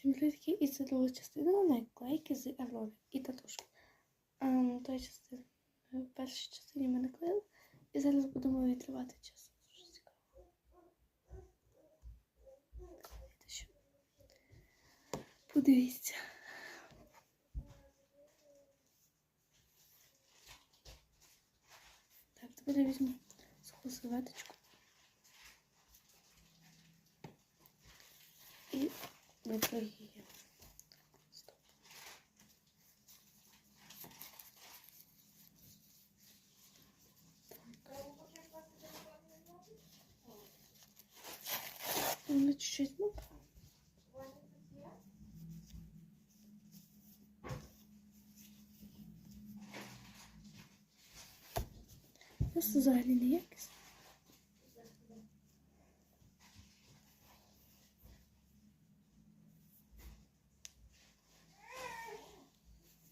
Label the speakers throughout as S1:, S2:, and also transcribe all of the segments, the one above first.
S1: Всім привітки, і це друга частина наклейки з Аврори і татушки. Ем, той частини, в першій частині ми наклеїли, і зараз будемо відривати час. Дуже цікаво. Подивіться. Так, тепер я візьму суху серветочку. І її. Стоп. Вона чуть-чуть мокра. Просто взагалі не якість.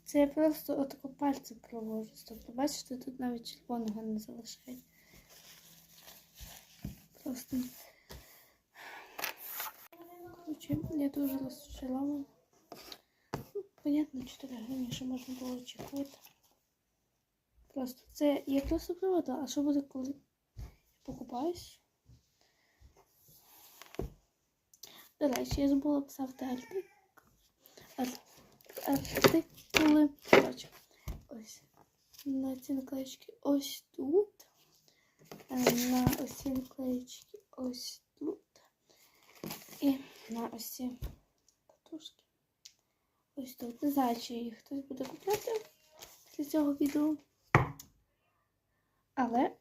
S1: Це я просто отако пальцем провожу. Тобто, бачите, тут навіть червоного не залишають. Просто. Короче, я дуже розчарована. Ну, понятно, 4 гривні, що можна було очікувати. Просто це я просто приводила, а що буде, коли покупаюсь? До речі, я забула писати артик. Ар- Артикули. Коротше, ось. На ці наклеїчки ось тут. е, На ось ці наклеїчки ось тут. І на ось ці татушки. Ось тут. Не знаю, чи їх хтось буде купляти після цього відео. Але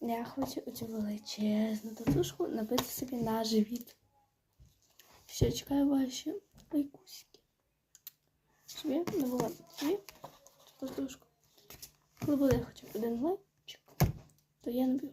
S1: я хочу оцю величезну татушку набити собі на живіт. Все, чекаю ваші лайкусики. Щоб набувати собі цю татушку. Коли буде хоча б один лайчик, то я наб'ю.